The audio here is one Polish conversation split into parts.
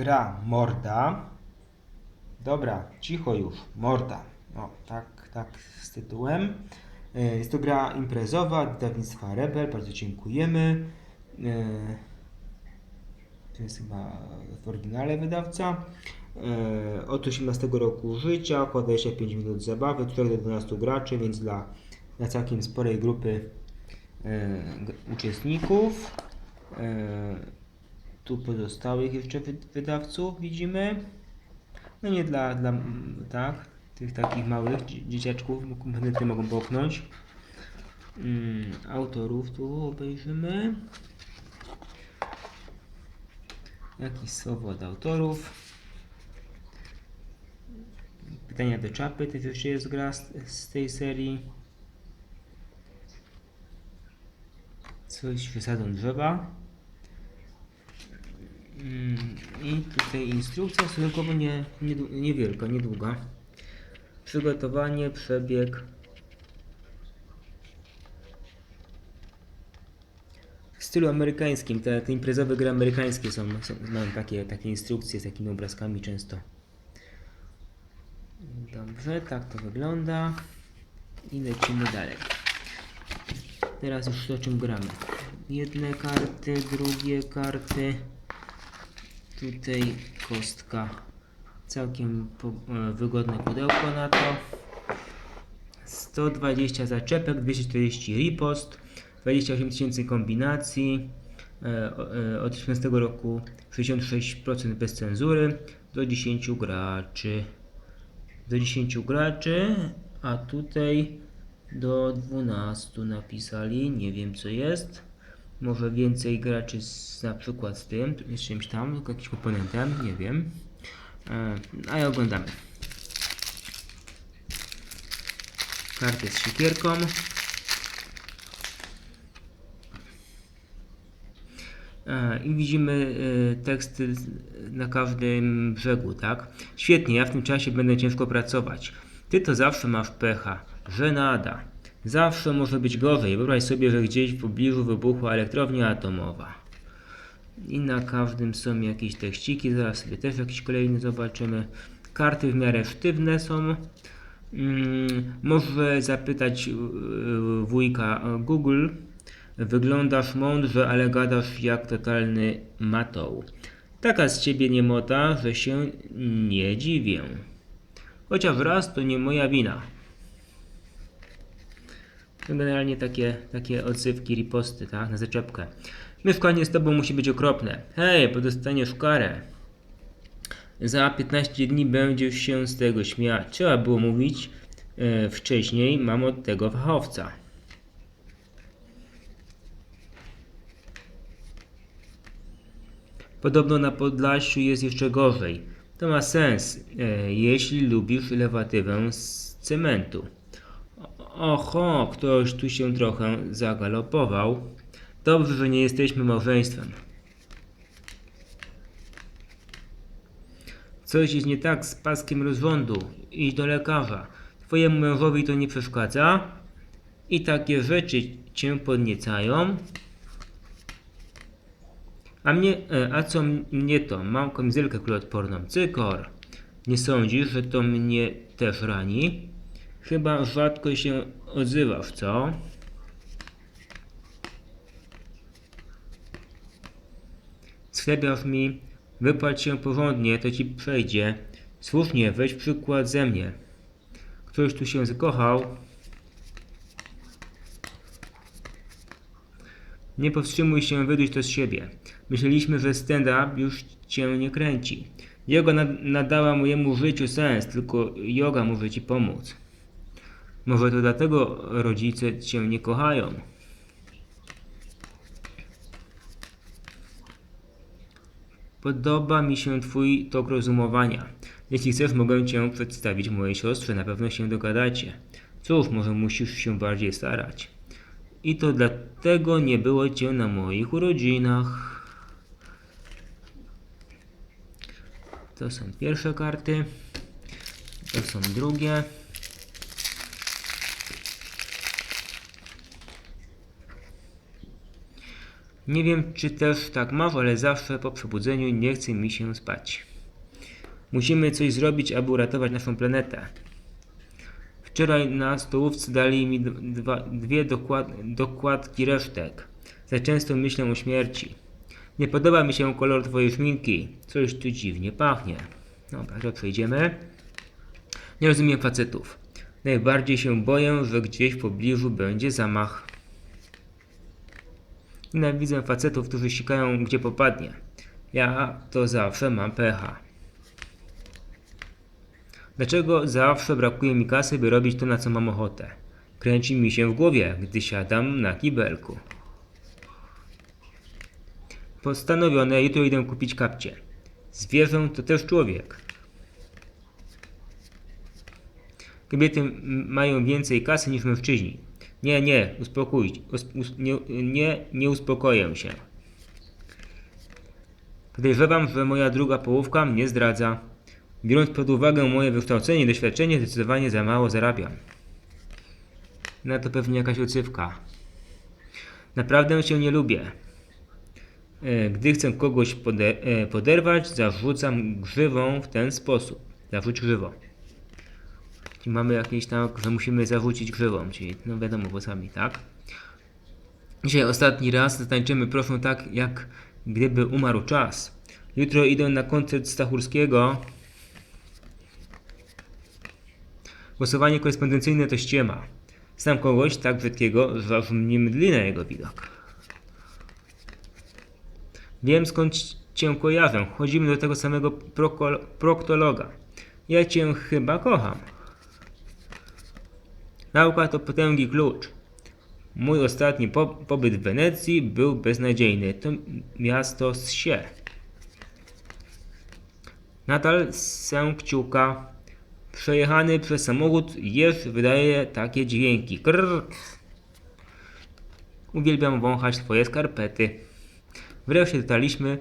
gra Morda. Dobra, cicho już, Morda. No, tak, tak z tytułem. E, Jest to gra imprezowa wydawnictwa Rebel, bardzo dziękujemy. E, To jest chyba w oryginale wydawca. E, Od 18 roku życia, około 25 minut zabawy, 4 do 12 graczy, więc dla, dla całkiem sporej grupy uczestników. Tu pozostałych jeszcze wy- wydawców widzimy. No nie dla, dla tak, tych takich małych dzie- dzieciaczków, komponenty mogą popchnąć. Mm, autorów tu obejrzymy. Jakieś słowo od autorów. Pytania do czapy, to jeszcze jest gra z, z tej serii. Coś wysadą drzewa. Mm, I tutaj instrukcja stosunkowo nie, nie, niewielka, niedługa. Przygotowanie, przebieg. W stylu amerykańskim, te, te imprezowe gry amerykańskie są, są mają takie, takie instrukcje z takimi obrazkami często. Dobrze, tak to wygląda. I lecimy dalej. Teraz już o czym gramy. Jedne karty, drugie karty. Tutaj kostka. Całkiem e, wygodne pudełko na to. 120 zaczepek, 240 ripost, 28 tysięcy kombinacji. E, e, Od 18 roku 66% bez cenzury do 10 graczy. Do 10 graczy, a tutaj do 12 napisali. Nie wiem co jest. Może więcej graczy z, na przykład z tym, z czymś tam, tylko jakimś komponentem, nie wiem. E, a ja oglądamy. Kartę z siekierką. E, I widzimy e, teksty z- na każdym brzegu, tak? Świetnie, ja w tym czasie będę ciężko pracować. Ty to zawsze masz pecha. Żenada. Zawsze może być gorzej. Wyobraź sobie, że gdzieś w pobliżu wybuchła elektrownia atomowa. I na każdym są jakieś tekściki, zaraz sobie też jakiś kolejny zobaczymy. Karty w miarę sztywne są. Mm, może zapytać yy, wujka Google. Wyglądasz mądrze, ale gadasz jak totalny matoł. Taka z ciebie niemota, że się nie dziwię. Chociaż raz to nie moja wina. Generalnie takie, takie odzywki, riposty, tak, na zaczepkę. Mieszkanie z tobą musi być okropne. Hej, bo dostaniesz karę. Za 15 dni będziesz się z tego śmiać. Trzeba było mówić e, wcześniej, mam od tego fachowca. Podobno na Podlasiu jest jeszcze gorzej. To ma sens, e, jeśli lubisz lewatywę z cementu. Oho, ktoś tu się trochę zagalopował. Dobrze, że nie jesteśmy małżeństwem. Coś jest nie tak z paskiem rozrządu. Idź do lekarza. Twojemu mężowi to nie przeszkadza? I takie rzeczy cię podniecają? A mnie, e, a co mnie to? Mam kamizelkę kuloodporną. Cykor. Nie sądzisz, że to mnie też rani? Chyba rzadko się odzywasz, co? Schlebiasz mi, wypłać się porządnie, to ci przejdzie. Słusznie, weź przykład ze mnie. Ktoś tu się zakochał. Nie powstrzymuj się, wyduś to z siebie. Myśleliśmy, że stand-up już cię nie kręci. Yoga nad- nadała mojemu życiu sens, tylko yoga może ci pomóc. Może to dlatego rodzice cię nie kochają. Podoba mi się twój tok rozumowania. Jeśli chcesz, mogę cię przedstawić mojej siostrze, na pewno się dogadacie. Cóż, może musisz się bardziej starać. I to dlatego nie było cię na moich urodzinach. To są pierwsze karty. To są drugie. Nie wiem, czy też tak masz, ale zawsze po przebudzeniu nie chce mi się spać. Musimy coś zrobić, aby uratować naszą planetę. Wczoraj na stołówce dali mi dwa, dwie dokład, dokładki resztek. Za często myślę o śmierci. Nie podoba mi się kolor twojej szminki. Coś tu dziwnie pachnie. Dobra, to przejdziemy. Nie rozumiem facetów. Najbardziej się boję, że gdzieś w pobliżu będzie zamach. Nienawidzę facetów, którzy sikają gdzie popadnie. Ja to zawsze mam pecha. Dlaczego zawsze brakuje mi kasy, by robić to, na co mam ochotę? Kręci mi się w głowie, gdy siadam na kibelku. Postanowione, jutro idę kupić kapcie. Zwierzę to też człowiek. Kobiety mają więcej kasy niż mężczyźni. Nie, nie, uspokój, us, us, nie, nie, nie uspokoję się. Podejrzewam, że moja druga połówka mnie zdradza. Biorąc pod uwagę moje wykształcenie i doświadczenie, zdecydowanie za mało zarabiam. Na to pewnie jakaś odzywka. Naprawdę się nie lubię. E, Gdy chcę kogoś e, poderwać, zarzucam grzywą w ten sposób. Zarzuć grzywą. Mamy jakieś tak, że musimy zarzucić grzywą, czyli no wiadomo włosami, tak? Dzisiaj ostatni raz zatańczymy proszę tak, jak gdyby umarł czas. Jutro idę na koncert Stachurskiego. Głosowanie korespondencyjne to ściema. Znam kogoś tak brzydkiego, że aż mnie mdli na jego widok. Wiem skąd cię kojarzę. Chodzimy do tego samego proktologa. Ja cię chyba kocham. Nauka to potęgi klucz. Mój ostatni po pobyt w Wenecji był beznadziejny. To miasto z się. Nadal sę kciuka. Przejechany przez samochód jeż wydaje takie dźwięki. Krrr. Uwielbiam wąchać twoje skarpety. Wreszcie dotarliśmy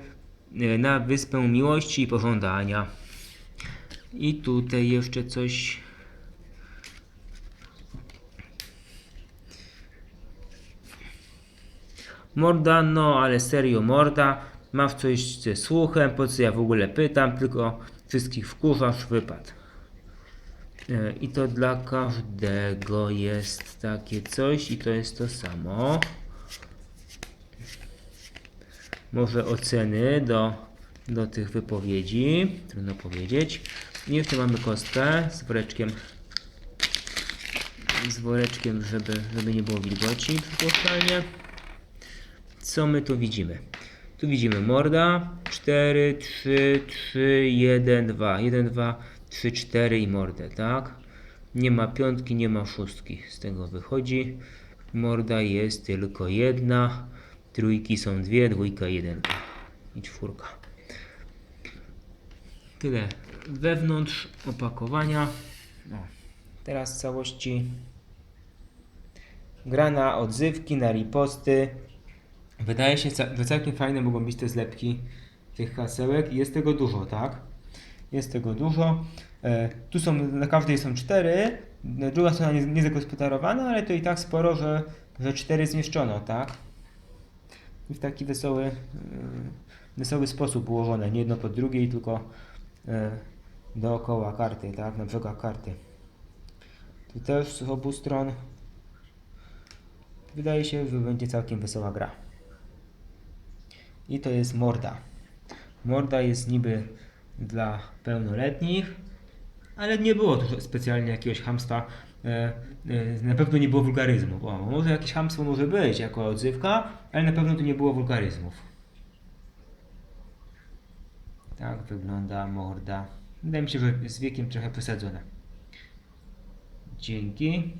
e, na wyspę miłości i pożądania. I tutaj jeszcze coś. Morda, no ale serio morda. Masz coś ze słuchem, po co ja w ogóle pytam, tylko wszystkich wkurzasz, wypad. E, I to dla każdego jest takie coś i to jest to samo. Może oceny do, do tych wypowiedzi. Trudno powiedzieć. I jeszcze mamy kostkę z woreczkiem. Z woreczkiem, żeby, żeby nie było wilgoci przypuszczalnie. Co my tu widzimy? Tu widzimy morda. 4, 3, 3, 1, 2. 1, 2, 3, 4 i mordę, tak? Nie ma piątki, nie ma szóstki. Z tego wychodzi. Morda jest tylko jedna. Trójki są dwie, dwójka jeden i czwórka. Tyle wewnątrz opakowania. No. Teraz całości gra na odzywki, na riposty. Wydaje się, że całkiem fajne mogą być te zlepki tych hasełek jest tego dużo, tak? Jest tego dużo. E, tu są, na każdej są cztery. Druga strona nie, nie zagospodarowana, ale to i tak sporo, że, że cztery zmieszczono, tak? I w taki wesoły, e, wesoły sposób ułożone, nie jedno po drugiej, tylko e, dookoła karty, tak? Na brzegach karty. Tu też z obu stron. Wydaje się, że będzie całkiem wesoła gra. I to jest morda. Morda jest niby dla pełnoletnich, ale nie było tu specjalnie jakiegoś hamstwa. E, e, na pewno nie było wulgaryzmów. O, może jakieś hamstwo może być jako odzywka, ale na pewno tu nie było wulgaryzmów. Tak wygląda morda. Wydaje mi się, że z wiekiem trochę przesadzone. Dzięki.